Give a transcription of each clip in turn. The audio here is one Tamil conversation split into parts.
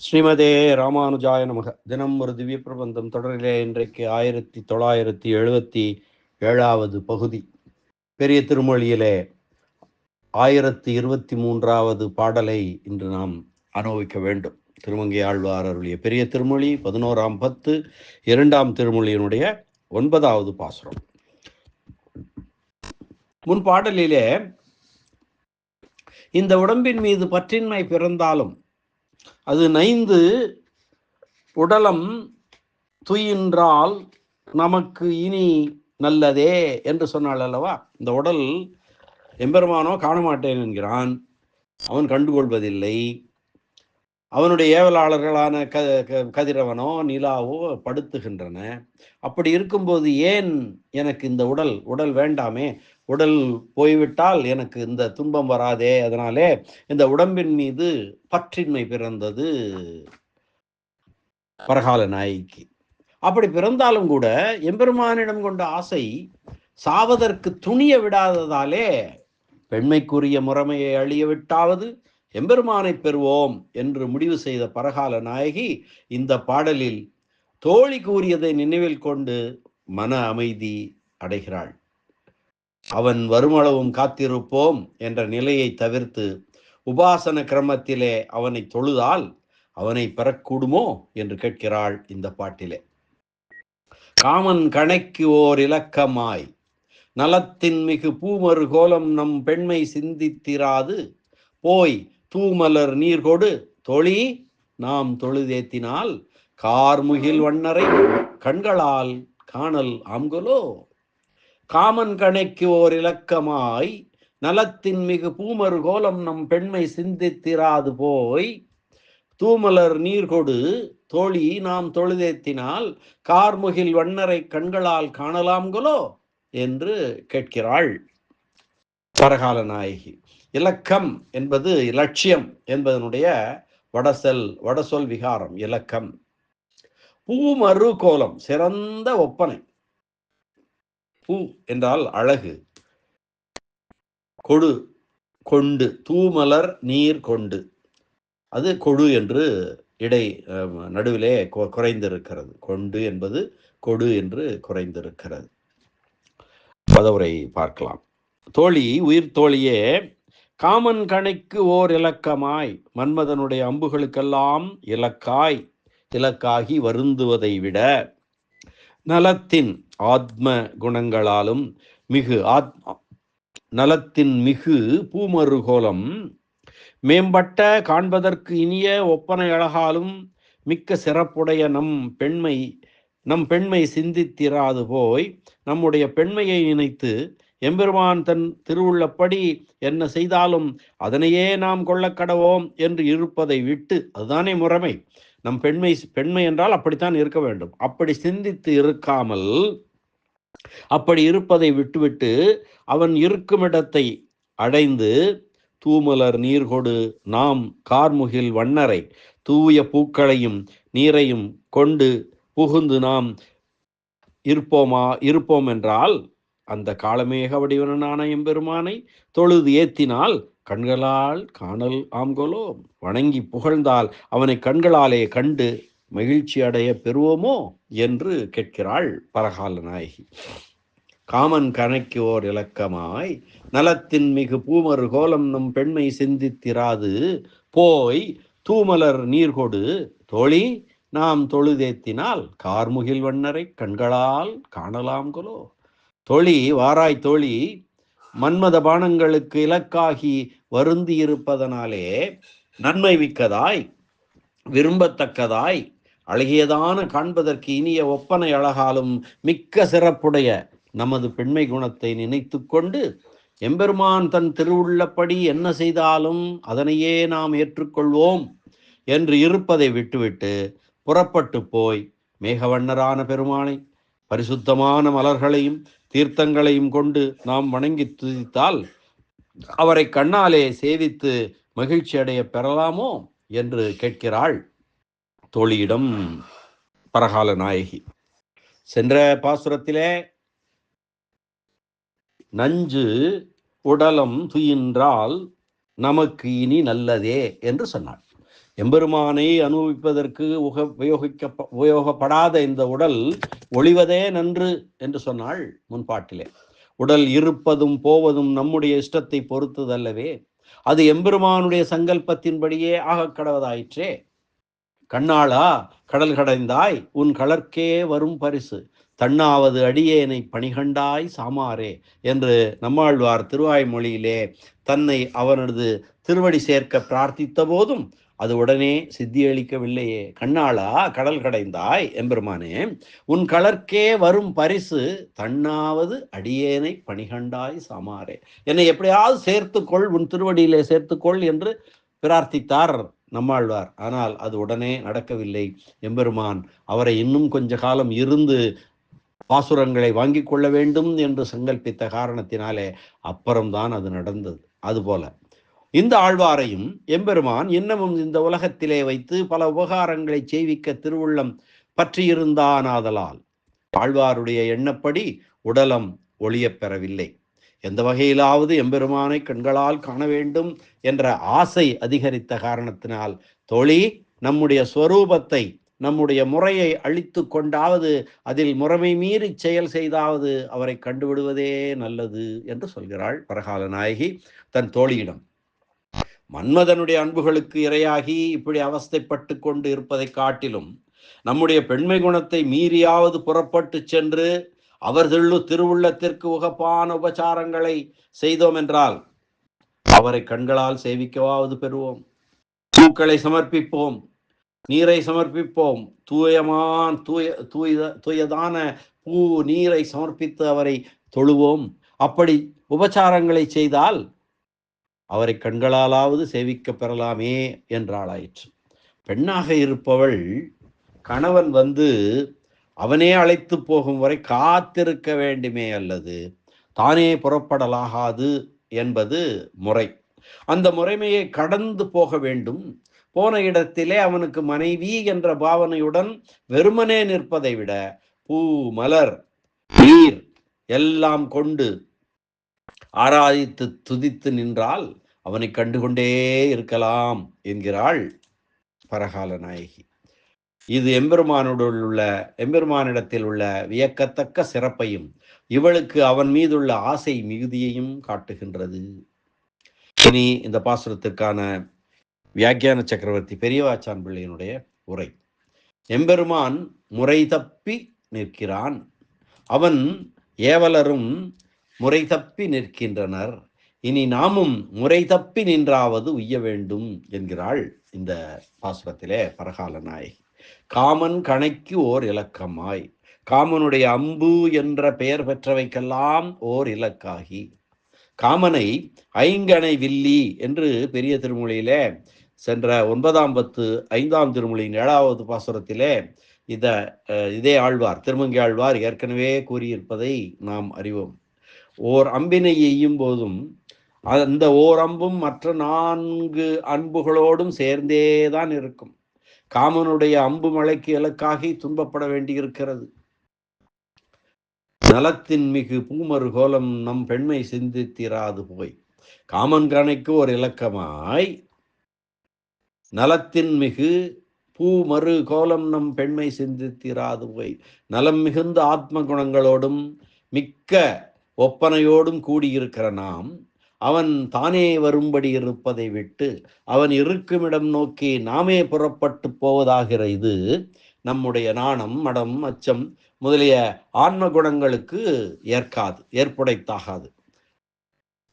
ஸ்ரீமதே ராமானுஜாய நமக. தினம் ஒரு திவ்ய பிரபந்தம் தொடரிலே இன்றைக்கு ஆயிரத்தி தொள்ளாயிரத்தி எழுபத்தி ஏழாவது பகுதி. பெரிய திருமொழியிலே ஆயிரத்தி இருபத்தி மூன்றாவது பாடலை இன்று நாம் அனுபவிக்க வேண்டும். திருமங்கை ஆழ்வார் அருளிய பெரிய திருமொழி பதினோராம் பத்து இரண்டாம் திருமொழியினுடைய ஒன்பதாவது பாசுரம். முன் பாடலிலே இந்த உடம்பின் மீது பற்றின்மை பிறந்தாலும் அது நைந்து உடலம் துயின்றால் நமக்கு இனி நல்லதே என்று சொன்னாள் அல்லவா? இந்த உடல் எம்பெருமானோ காண மாட்டேன் என்கிறான். அவன் கண்டுகொள்வதில்லை. அவனுடைய ஏவலாளர்களான க கதிரவனோ நிலாவோ படுத்துகின்றன. அப்படி இருக்கும்போது ஏன் எனக்கு இந்த உடல் உடல் வேண்டாமே? உடல் போய்விட்டால் எனக்கு இந்த துன்பம் வராதே. அதனாலே இந்த உடம்பின் மீது பற்றின்மை பிறந்தது பரகால நாய்க்கு அப்படி பிறந்தாலும் கூட எம்பெருமானிடம் கொண்ட ஆசை சாவதற்கு துணிய விடாததாலே பெண்மைக்குரிய முறைமையை அழிய விட்டாவது எம்பெருமானை பெறுவோம் என்று முடிவு செய்த பரகால நாயகி இந்த பாடலில் தோழி கூறியதை நினைவில் கொண்டு மன அமைதி அடைகிறாள். அவன் வருமளவும் காத்திருப்போம் என்ற நிலையை தவிர்த்து உபாசன கிரமத்திலே அவனை தொழுதால் அவனை பெறக்கூடுமோ என்று கேட்கிறாள் இந்த பாட்டிலே. காமன் கணைக்கு ஓர் இலக்கமாய் நலத்தின் மிகு பூமறு கோலம் நம் பெண்மை சிந்தித்திராது போய் தூமலர் நீர் கொடு. தொழி நாம் தொழுதேத்தினால் கார்முகில் வண்ணரை கண்களால் காணல் ஆம்கொலோ. காமன் கணைக்கு ஓர் இலக்கமாய் நலத்தின் மிகு பூமறு கோலம் நம் பெண்மை சிந்தித்திராது போய். தூமலர் நீர் கொடு. தோழி நாம் தொழுதேத்தினால் கார்முகில் வண்ணரை கண்களால் காணலாம்களோ என்று கேட்கிறாள். பரகால நாயகி. இலக்கம் என்பது இலட்சியம் என்பதனுடைய வடசெல் வடசொல் விகாரம் இலக்கம். பூமரு கோலம் சிறந்த ஒப்பனை. பூ என்றால் அழகு. கொடு கொண்டு தூமலர் நீர் கொண்டு. அது கொடு என்று இடை நடுவிலே குறைந்திருக்கிறது. கொண்டு என்பது கொடு என்று குறைந்திருக்கிறது. பதவுரை பார்க்கலாம். தோழி உயிர் தோழியே காமன் கணைக்கு ஓர் இலக்கமாய் மன்மதனுடைய அம்புகளுக்கெல்லாம் இலக்காய் இலக்காகி வருந்துவதை விட நலத்தின் ஆத்ம குணங்களாலும் மிகு ஆத் நலத்தின் மிகு பூமருகோலம் மேம்பட்ட காண்பதற்கு இனிய ஒப்பனை அழகாலும் மிக்க சிறப்புடைய நம் பெண்மை நம் பெண்மை சிந்தித்திராது போய் நம்முடைய பெண்மையை நினைத்து எம்பெருமான் தன் திருவுள்ளப்படி என்ன செய்தாலும் அதனையே நாம் கொள்ள கடவோம் என்று இருப்பதை விட்டு அதுதானே முறைமை. நம் பெண்மை பெண்மை என்றால் அப்படித்தான் இருக்க வேண்டும். அப்படி சிந்தித்து இருக்காமல் அப்படி இருப்பதை விட்டுவிட்டு அவன் இருக்கும் இடத்தை அடைந்து தூமலர் நீர்கொடு நாம் கார்முகில் வண்ணரை தூய பூக்களையும் நீரையும் கொண்டு புகுந்து நாம் இருப்போமா இருப்போம் என்றால் அந்த காலமேக வடிவனான எம்பெருமானை தொழுது ஏத்தினால் கண்களால் காணல் ஆம்கோலோ வணங்கி புகழ்ந்தால் அவனை கண்களாலே கண்டு மகிழ்ச்சி அடைய பெறுவோமோ என்று கேட்கிறாள் பரகால நாயகி. காமன் கணக்கு ஓர் இலக்கமாய் நலத்தின் மிகு பூமறு கோலம் நம் பெண்மை சிந்தித்திராது. போய் தூமலர் நீர்கொடு தோழி நாம் தொழுதேத்தினால் கார்முகில் வண்ணரை கண்களால் காணலாம்களோ தோழி வாராய் தோழி மன்மத பானங்களுக்கு இலக்காகி வருந்தி இருப்பதனாலே நன்மை மிக்கதாய் விரும்பத்தக்கதாய் அழகியதான காண்பதற்கு இனிய ஒப்பனை அழகாலும் மிக்க சிறப்புடைய நமது பெண்மை குணத்தை நினைத்து கொண்டு எம்பெருமான் தன் திருவுள்ளப்படி என்ன செய்தாலும் அதனையே நாம் ஏற்றுக்கொள்வோம் என்று இருப்பதை விட்டுவிட்டு புறப்பட்டு போய் மேகவண்ணரான பெருமானை பரிசுத்தமான மலர்களையும் தீர்த்தங்களையும் கொண்டு நாம் வணங்கி துதித்தால் அவரை கண்ணாலே சேவித்து மகிழ்ச்சி அடைய பெறலாமோ என்று கேட்கிறாள் தோழியிடம் பரகால நாயகி. சென்ற பாசுரத்திலே நஞ்சு உடலம் துயின்றால் நமக்கு இனி நல்லதே என்று சொன்னாள். எம்பெருமானை அனுபவிப்பதற்கு உக உபயோகிக்க உபயோகப்படாத இந்த உடல் ஒளிவதே நன்று என்று சொன்னாள் முன்பாட்டிலே. உடல் இருப்பதும் போவதும் நம்முடைய இஷ்டத்தை பொறுத்ததல்லவே அது எம்பெருமானுடைய சங்கல்பத்தின்படியே ஆகக் கடவதாயிற்றே. கண்ணாளா கடல் கடைந்தாய் உன் கலர்க்கே வரும் பரிசு. தன்னாவது அடியேனை பணிகண்டாய் சாமாரே என்று நம்மாழ்வார் திருவாய்மொழியிலே தன்னை அவனது திருவடி சேர்க்க பிரார்த்தித்த போதும் அது உடனே சித்தியளிக்கவில்லையே. கண்ணாளா கடல் கடைந்தாய் எம்பெருமானே உன் கலர்க்கே வரும் பரிசு தன்னாவது அடியேனை பணிகண்டாய் சமாரே என்னை எப்படியாவது சேர்த்துக்கொள் உன் திருவடியிலே சேர்த்துக்கொள் என்று பிரார்த்தித்தார் நம்மாழ்வார். ஆனால் அது உடனே நடக்கவில்லை. எம்பெருமான் அவரை இன்னும் கொஞ்ச காலம் இருந்து பாசுரங்களை வாங்கி கொள்ள வேண்டும் என்று சங்கல்பித்த காரணத்தினாலே அப்புறம்தான் அது நடந்தது. அதுபோல இந்த ஆழ்வாரையும் எம்பெருமான் இன்னமும் இந்த உலகத்திலே வைத்து பல உபகாரங்களை செய்விக்க திருவுள்ளம் பற்றியிருந்தானாதலால் ஆழ்வாருடைய எண்ணப்படி உடலம் ஒளியப் பெறவில்லை. எந்த வகையிலாவது எம்பெருமானை கண்களால் காண வேண்டும் என்ற ஆசை அதிகரித்த காரணத்தினால் தோழி நம்முடைய ஸ்வரூபத்தை நம்முடைய முறையை அழித்து கொண்டாவது அதில் முறைமை மீறி செயல் செய்தாவது அவரை கண்டுவிடுவதே நல்லது என்று சொல்கிறாள் பரகால நாயகி தன் தோழியிடம். மன்மதனுடைய அன்புகளுக்கு இரையாகி இப்படி அவஸ்தைப்பட்டு கொண்டு இருப்பதை காட்டிலும் நம்முடைய பெண்மை குணத்தை மீறியாவது புறப்பட்டு சென்று அவர்களு திருவுள்ளத்திற்கு உகப்பான உபச்சாரங்களை செய்தோம் என்றால் அவரை கண்களால் சேவிக்கவாவது பெறுவோம். பூக்களை சமர்ப்பிப்போம். நீரை சமர்ப்பிப்போம். தூயமான் தூய தூய தூயதான பூ நீரை சமர்ப்பித்து அவரை தொழுவோம். அப்படி உபச்சாரங்களை செய்தால் அவரை கண்களாலாவது சேவிக்க பெறலாமே என்றாளாயிற்று. பெண்ணாக இருப்பவள் கணவன் வந்து அவனே அழைத்து போகும் வரை காத்திருக்க வேண்டுமே அல்லது தானே புறப்படலாகாது என்பது முறை. அந்த முறைமையை கடந்து போக வேண்டும். போன இடத்திலே அவனுக்கு மனைவி என்ற பாவனையுடன் வெறுமனே நிற்பதை விட பூ மலர் நீர் எல்லாம் கொண்டு ஆராதித்து துதித்து நின்றால் அவனை கண்டுகொண்டே இருக்கலாம் என்கிறாள் பரகால நாயகி. இது எம்பெருமானுடன் உள்ள எம்பெருமானிடத்தில் உள்ள வியக்கத்தக்க சிறப்பையும் இவளுக்கு அவன் மீதுள்ள ஆசை மிகுதியையும் காட்டுகின்றது. இனி இந்த பாசுரத்திற்கான வியாக்கியான சக்கரவர்த்தி பெரியவாச்சான் பிள்ளையினுடைய உரை. எம்பெருமான் முறை தப்பி நிற்கிறான். அவன் ஏவலரும் முறை தப்பி நிற்கின்றனர். இனி நாமும் முறை தப்பி நின்றாவது உய்ய வேண்டும் என்கிறாள் இந்த பாசுரத்திலே பரகால நாயகி. காமன் கணைக்கு ஓர் இலக்கமாய் காமனுடைய அம்பு என்ற பெயர் பெற்றவைக்கெல்லாம் ஓர் இலக்காகி. காமனை ஐங்கணை வில்லி என்று பெரிய திருமொழியிலே சென்ற ஒன்பதாம் பத்து ஐந்தாம் திருமொழியின் ஏழாவது பாசுரத்திலே இத இதே ஆழ்வார் திருமங்கி ஆழ்வார் ஏற்கனவே கூறியிருப்பதை நாம் அறிவோம். ஓர் அம்பினை எய்யும் போதும் அந்த ஓர் அம்பும் மற்ற நான்கு அன்புகளோடும் சேர்ந்தேதான் இருக்கும். காமனுடைய அம்பு மலைக்கு இலக்காகி துன்பப்பட வேண்டியிருக்கிறது. நலத்தின் மிகு பூமறு கோலம் நம் பெண்மை சிந்தித்திராது போய். காமன் கணைக்கு ஒரு இலக்கமாய் நலத்தின் மிகு பூ மறு கோலம் நம் பெண்மை சிந்தித்திராது போய். நலம் மிகுந்த ஆத்ம குணங்களோடும் மிக்க ஒப்பனையோடும் கூடியிருக்கிற நாம் அவன் தானே வரும்படி இருப்பதை விட்டு அவன் இருக்குமிடம் நோக்கி நாமே புறப்பட்டு போவதாகிற இது நம்முடைய நாணம் மடம் அச்சம் முதலிய ஆன்ம குணங்களுக்கு ஏற்காது ஏற்புடைத்தாகாது.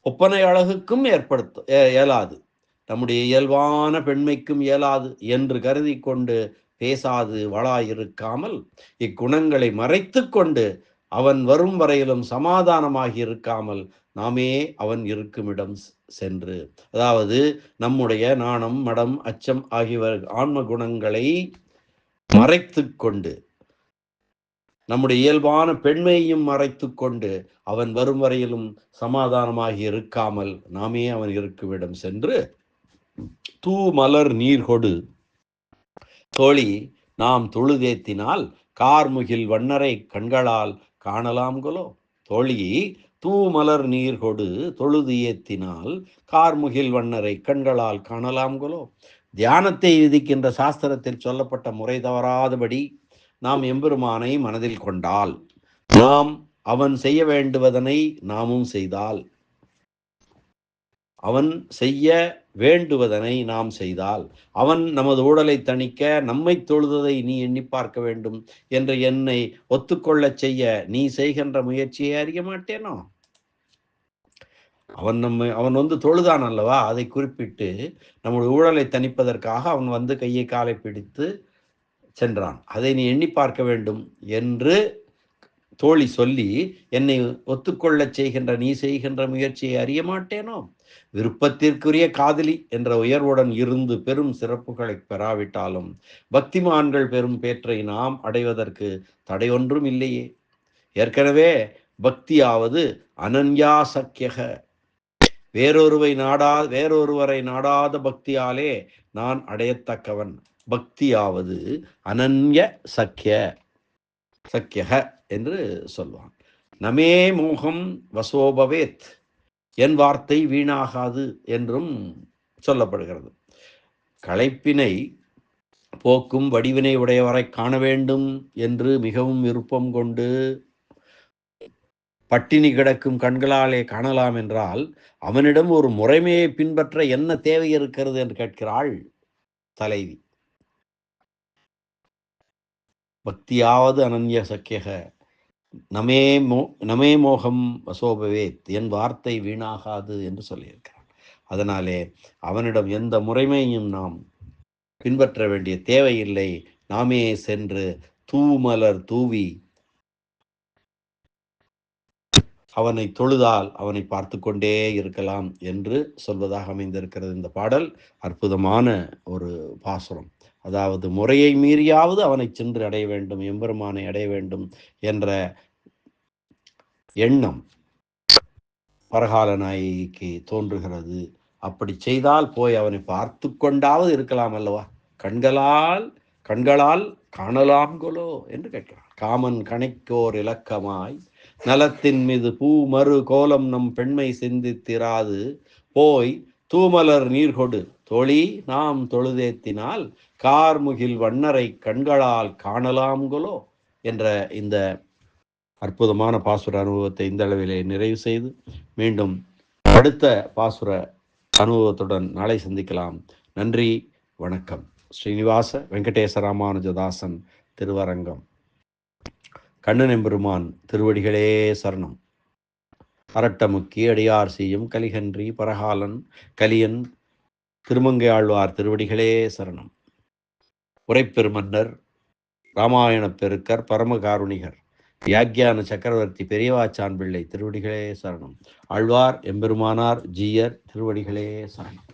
ஒப்பனை அழகுக்கும் ஏற்படுத்த இயலாது. நம்முடைய இயல்பான பெண்மைக்கும் இயலாது என்று கருதி கொண்டு பேசாது வளாயிருக்காமல் இக்குணங்களை மறைத்து கொண்டு அவன் வரும் வரையிலும் சமாதானமாகி இருக்காமல் நாமே அவன் இருக்குமிடம் சென்று. அதாவது நம்முடைய நாணம் மடம் அச்சம் ஆகிய ஆன்ம குணங்களை மறைத்து கொண்டு நம்முடைய இயல்பான பெண்மையும் மறைத்து கொண்டு அவன் வரும் வரையிலும் சமாதானமாகி இருக்காமல் நாமே அவன் இருக்குமிடம் சென்று தூ மலர் நீர் கொடு. தோழி நாம் தொழுதேத்தினால் கார்முகில் வண்ணரை கண்களால் காணலாம்களோ? தோழி தூமலர் நீர் கொடு தொழுது ஏத்தினால் கார்முகில் வண்ணரை கண்களால் காணலாம்களோ? தியானத்தை விதிக்கின்ற சாஸ்திரத்தில் சொல்லப்பட்ட முறை தவறாதபடி நாம் எம்பெருமானை மனதில் கொண்டால் நாம் அவன் செய்ய வேண்டுவதனை நாமும் செய்தால் அவன் செய்ய வேண்டுவதனை நாம் செய்தால் அவன் நமது ஊழலை தணிக்க நம்மை தொழுததை நீ எண்ணி பார்க்க வேண்டும் என்ற என்னை ஒத்துக்கொள்ளச் செய்ய நீ செய்கின்ற முயற்சியை அறிய மாட்டேனோ? அவன் நம்ம அவன் வந்து தொழுதான் அல்லவா? அதை குறிப்பிட்டு நம்முடைய ஊழலை தணிப்பதற்காக அவன் வந்து கையை காலை பிடித்து சென்றான். அதை நீ எண்ணி பார்க்க வேண்டும் என்று தோழி சொல்லி என்னை ஒத்துக்கொள்ளச் செய்கின்ற நீ செய்கின்ற முயற்சியை அறிய மாட்டேனோ? விருப்பத்திற்குரிய காதலி என்ற உயர்வுடன் இருந்து பெரும் சிறப்புகளை பெறாவிட்டாலும் பக்திமான்கள் பெரும் பேற்றை நாம் அடைவதற்கு தடை ஒன்றும் இல்லையே. ஏற்கனவே பக்தியாவது அனன்யா சக்கியக வேறொருவை நாடா வேறொருவரை நாடாத பக்தியாலே நான் அடையத்தக்கவன். பக்தியாவது அனன்ய சக்கிய சக்கியக என்று சொல்வான். நமே மோகம் வசோபவேத் என் வார்த்தை வீணாகாது என்றும் சொல்லப்படுகிறது. களைப்பினை போக்கும் வடிவினை உடையவரை காண வேண்டும் என்று மிகவும் விருப்பம் கொண்டு பட்டினி கிடக்கும் கண்களாலே காணலாம் என்றால் அவனிடம் ஒரு முறைமையை பின்பற்ற என்ன தேவை இருக்கிறது என்று கேட்கிறாள் தலைவி. பக்தியாவது அனன்ய சக்கியக நமே மோ நமே மோகம் வசோபவேத் என் வார்த்தை வீணாகாது என்று சொல்லியிருக்கிறான். அதனாலே அவனிடம் எந்த முறைமையும் நாம் பின்பற்ற வேண்டிய தேவையில்லை. நாமே சென்று தூமலர் தூவி அவனை தொழுதால் அவனை பார்த்து கொண்டே இருக்கலாம் என்று சொல்வதாக அமைந்திருக்கிறது இந்த பாடல். அற்புதமான ஒரு பாசுரம். அதாவது முறையை மீறியாவது அவனை சென்று அடைய வேண்டும் எம்பெருமானை அடைய வேண்டும் என்ற எண்ணம் பரகால நாயகிக்கு தோன்றுகிறது. அப்படி செய்தால் போய் அவனை பார்த்து கொண்டாவது இருக்கலாம் அல்லவா? கண்களால் கண்களால் காணலாம்கொலோ என்று கேட்கிறான். காமன் கணைக்கோர் இலக்கமாய் நலத்தின் மீது பூ மறு கோலம் நம் பெண்மை சிந்தித்திராது. போய் தூமலர் நீர்கொடு தொழி நாம் தொழுதேத்தினால் கார்முகில் வண்ணரை கண்களால் காணலாம்களோ? என்ற இந்த அற்புதமான பாசுர அனுபவத்தை இந்த அளவிலே நிறைவு செய்து மீண்டும் அடுத்த பாசுர அனுபவத்துடன் நாளை சந்திக்கலாம். நன்றி வணக்கம். ஸ்ரீனிவாச வெங்கடேச ராமானுஜதாசன் திருவரங்கம். கண்ணன் எம்பெருமான் திருவடிகளே சரணம். அரட்டமுக்கி அடியார் செய்யும் கலிகன்றி பரகாலன் கலியன் திருமங்கை ஆழ்வார் திருவடிகளே சரணம். உரைப்பெருமன்னர் ராமாயணப் பெருக்கர் பரமகாருணிகர். யாக்யான சக்கரவர்த்தி பெரியவாச்சான் பிள்ளை திருவடிகளே சரணம். ஆழ்வார் எம்பெருமானார் ஜீயர் திருவடிகளே சரணம்.